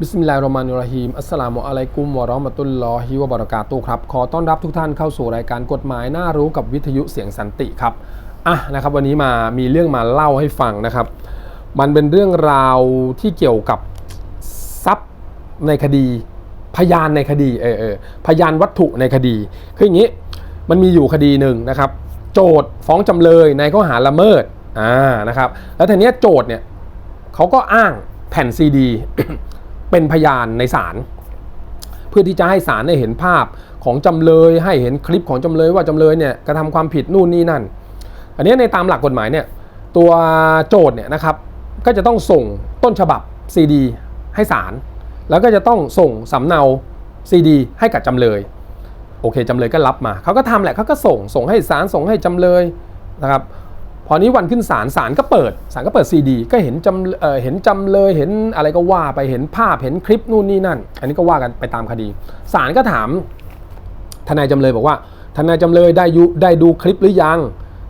บิสมิลลาฮิรเราะห์มานิรเราะฮีมอัสสลามุอะลัยกุมวะเราะห์มะตุลลอฮิวะบะเราะกาตุครับ ขอต้อนรับทุกท่านเข้าสู่รายการกฎหมายน่ารู้กับวิทยุเสียงสันติครับ อะนะครับ วันนี้มามีเรื่องมาเล่าให้ฟังนะครับ มันเป็นเรื่องราวที่เกี่ยวกับทรัพย์ในคดี พยานในคดีเออเออพยานวัตถุในคดี คืออย่างนี้มันมีอยู่คดีหนึ่งนะครับ โจทย์ฟ้องจำเลยในข้อหาละเมิดอ่านะครับแล้วทีเนี้ยโจทย์เนี่ยเขาก็อ้างแผ่นซีดี เป็นพยานในศาลเพื่อที่จะให้ศาลได้เห็นภาพของจำเลยให้เห็นคลิปของจำเลยว่าจำเลยเนี่ยกระทำความผิดนู่นนี่นั่น อันนี้ในตามหลักกฎหมายเนี่ยตัวโจทย์เนี่ยนะครับก็จะต้องส่งต้นฉบับซีดีให้ศาลแล้วก็จะต้องส่งสำเนาซีดีให้กับจำเลย โอเคจำเลยก็รับมาเขาก็ทำแหละเขาก็ส่งส่งให้ศาลส่งให้จำเลยนะครับ พอนี้วันขึ้นศาลศาลก็เปิดศาลก็เปิดซีดีก็เห็นจำเอ่อเห็นจำเลยเห็นอะไรก็ว่าไปเห็นภาพเห็นคลิปนู่นนี่นั่น อันนี้ก็ว่ากันไปตามคดีศาลก็ถามทนายจำเลยบอกว่าทนายจำเลยได้ยุได้ดูคลิปหรือยัง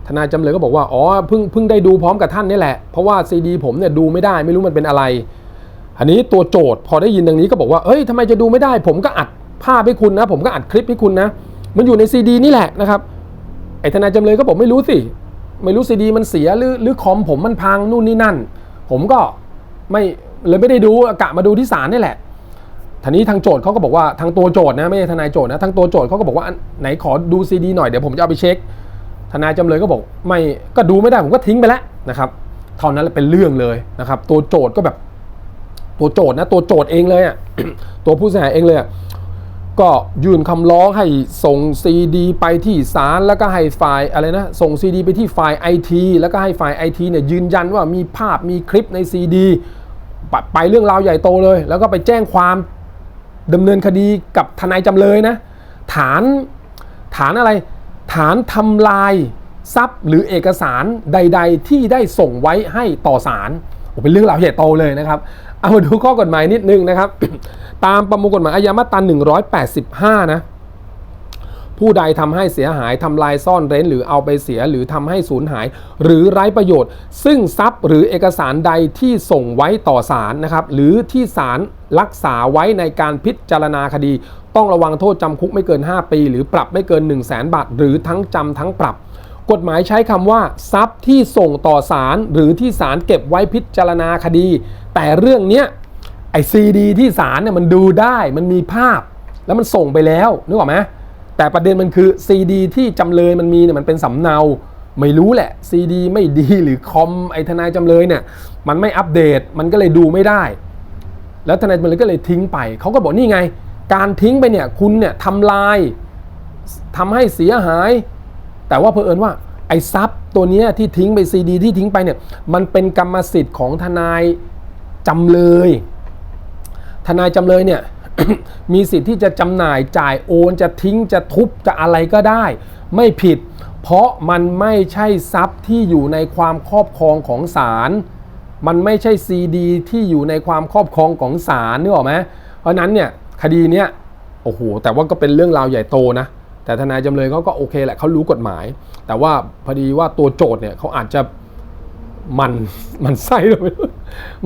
ทนายจำเลยก็บอกว่าอ๋อเพิ่งเพิ่งได้ดูพร้อมกับท่านนี่แหละเพราะว่าซีดีผมเนี่ยดูไม่ได้ไม่รู้มันเป็นอะไร อันนี้ตัวโจทย์พอได้ยินดังนี้ก็บอกว่าเอ้ยทำไมจะดูไม่ได้ ผมก็อัดภาพให้คุณนะ ผมก็อัดคลิปให้คุณนะ มันอยู่ในซีดีนี่แหละนะครับไอ้ทนายจำเลยก็บอกไม่รู้สิ ไม่รู้ซีดีมันเสียหรือหรือคอมผมมันพังนู่นนี่นั่น ผมก็ไม่เลยไม่ได้ดูกะมาดูที่ศาลนี่แหละทีนี้ทางโจทย์เขาก็บอกว่าทางตัวโจทย์นะไม่ใช่ทนายโจทย์นะทางตัวโจทย์เขาก็บอกว่าไหนขอดูซีดีหน่อยเดี๋ยวผมจะเอาไปเช็ค ทนายจำเลยก็บอกไม่ก็ดูไม่ได้ผมก็ทิ้งไปแล้วนะครับเท่านั้นแหละเป็นเรื่องเลยนะครับ ตัวโจทย์ก็แบบ ตัวโจทย์นะ ตัวโจทย์เองเลยอะตัวผู้เสียหายเองเลยอะ ก็ยื่นคำร้องให้ส่งซีดีไปที่ศาลแล้วก็ให้ฝ่ายอะไรนะส่งซีดีไปที่ฝ่ายไอทีแล้วก็ให้ฝ่ายไอทีเนี่ยยืนยันว่ามีภาพมีคลิปในซีดีไปเรื่องราวใหญ่โตเลย แล้วก็ไปแจ้งความดำเนินคดีกับทนายจำเลยนะ ฐานฐานอะไร ฐานทำลายทรัพย์หรือเอกสารใด ๆ ที่ได้ส่งไว้ให้ต่อศาล เป็นเรื่องราวใหญ่โตเลยนะครับเอามาดูข้อกฎหมายนิดนึงนะครับ ตามประมวลกฎหมายอาญามาตรา185 นะผู้ใดทำให้เสียหายทำลายซ่อนเร้น หรือเอาไปเสียหรือทำให้สูญหาย หรือไร้ประโยชน์ ซึ่งทรัพย์หรือเอกสารใดที่ส่งไว้ต่อศาลนะครับ หรือที่ศาลรักษาไว้ในการพิจารณาคดี ต้องระวังโทษจำคุกไม่เกิน 5 ปี หรือปรับไม่เกิน 1 0 0 0 0แบาท หรือทั้งจำทั้งปรับ กฎหมายใช้คำว่า ทรัพย์ที่ส่งต่อศาลหรือที่ศาลเก็บไว้พิจารณาคดี แต่เรื่องเนี้ยไอซีดีที่ศาลเนี่ยมันดูได้มันมีภาพ แล้วมันส่งไปแล้วนึกออกไหมแต่ประเด็นมันคือซีดีที่จำเลยมันมีเนี่ยมันเป็นสำเนาไม่รู้แหละซีดีไม่ดีหรือคอมไอทนายจำเลยเนี่ยมันไม่อัปเดตมันก็เลยดูไม่ได้ แล้วทนายจำเลยก็เลยทิ้งไปเขาก็บอกนี่ไง การทิ้งไปเนี่ยคุณเนี่ยทำลายทำให้เสียหาย แต่ว่าเพอเอิญว่าไอ้ทรัพย์ตัวนี้ที่ทิ้งไปซีดีที่ทิ้งไปเนี่ยมันเป็นกรรมสิทธิ์ของทนายจำเลย ทนายจำเลยเนี่ยมีสิทธิ์ที่จะจำหน่ายจ่ายโอนจะทิ้งจะทุบจะอะไรก็ได้ ไม่ผิด เพราะมันไม่ใช่ทรัพย์ที่อยู่ในความครอบครองของศาลมันไม่ใช่ซีดีที่อยู่ในความครอบครองของศาลนึกออกไหมเพราะนั้นเนี่ยคดีเนี้ยโอ้โหแต่ว่าก็เป็นเรื่องราวใหญ่โตนะ แต่ทนายจำเลยเขาก็โอเคแหละเขารู้กฎหมาย แต่ว่าพอดีว่าตัวโจทย์เนี่ยเขาอาจจะมันมันไส้หรือไม่รู้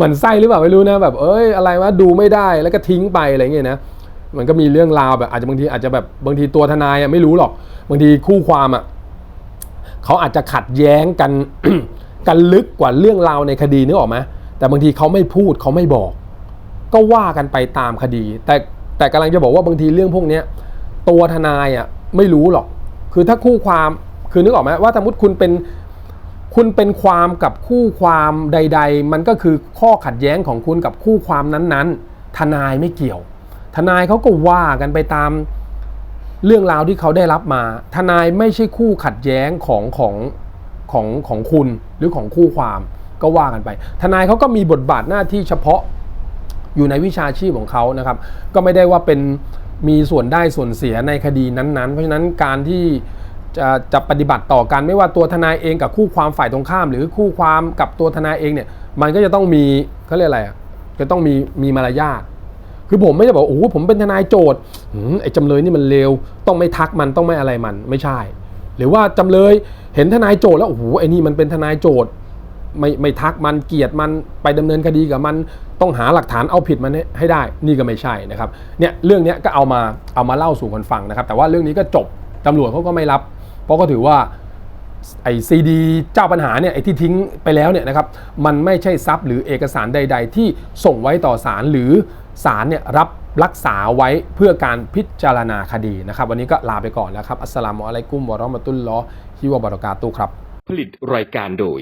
มันไส้หรือเปล่าไม่รู้นะแบบเอ้ยอะไรวะดูไม่ได้แล้วก็ทิ้งไปอะไรเงี้ยนะมันก็มีเรื่องราวแบบอาจจะบางทีอาจจะแบบบางทีตัวทนายไม่รู้หรอกบางทีคู่ความอะเขาอาจจะขัดแย้งกันกันลึกกว่าเรื่องราวในคดีนึกออกไหมแต่บางทีเขาไม่พูดเขาไม่บอก ก็ว่ากันไปตามคดี แต่แต่กำลังจะบอกว่าบางทีเรื่องพวกเนี้ยตัวทนายอะ ไม่รู้หรอก คือถ้าคู่ความคือนึกออกไหมว่าสมมติคุณเป็นคุณเป็นความกับคู่ความใด ๆ มันก็คือข้อขัดแย้งของคุณกับคู่ความนั้นๆ ทนายไม่เกี่ยว ทนายเขาก็ว่ากันไปตามเรื่องราวที่เขาได้รับมา ทนายไม่ใช่คู่ขัดแย้งของของของของคุณหรือของคู่ความก็ว่ากันไป ทนายเขาก็มีบทบาทหน้าที่เฉพาะอยู่ในวิชาชีพของเขานะครับ ก็ไม่ได้ว่าเป็น มีส่วนได้ส่วนเสียในคดีนั้นๆ เพราะฉะนั้นการที่จะจะปฏิบัติต่อกันไม่ว่าตัวทนายเองกับคู่ความฝ่ายตรงข้าม หรือคู่ความกับตัวทนายเองเนี่ยมันก็จะต้องมีเขาเรียกอะไรอะจะต้องมีมีมารยาทคือผมไม่ได้บอกโอ้ผมเป็นทนายโจทย์หืมไอ้จำเลยนี่มันเลวต้องไม่ทักมันต้องไม่อะไรมันไม่ใช่ หรือว่าจำเลยเห็นทนายโจทย์แล้วโอ้โหไอ้นี่มันเป็นทนายโจทย์ ไม่ไม่ทักมันเกลียดมันไปดำเนินคดีกับมันต้องหาหลักฐานเอาผิดมันให้ได้ นี่ก็ไม่ใช่นะครับเนี่ยเรื่องนี้ก็เอามาเอามาเล่าสู่กันฟังนะครับ แต่ว่าเรื่องนี้ก็จบตำรวจเขาก็ไม่รับ เพราะก็ถือว่าไอซีดีเจ้าปัญหาเนี่ยไอที่ทิ้งไปแล้วเนี่ยนะครับมันไม่ใช่ทรัพย์หรือเอกสารใด ๆ ที่ส่งไว้ต่อศาลหรือศาลเนี่ยรับรักษาไว้เพื่อการพิจารณาคดีนะครับ วันนี้ก็ลาไปก่อนแล้วครับอัสสลามุอะลัยกุมวะเราะมะตุลลอฮิวะบะเราะกาตุครับ ผลิตรายการโดย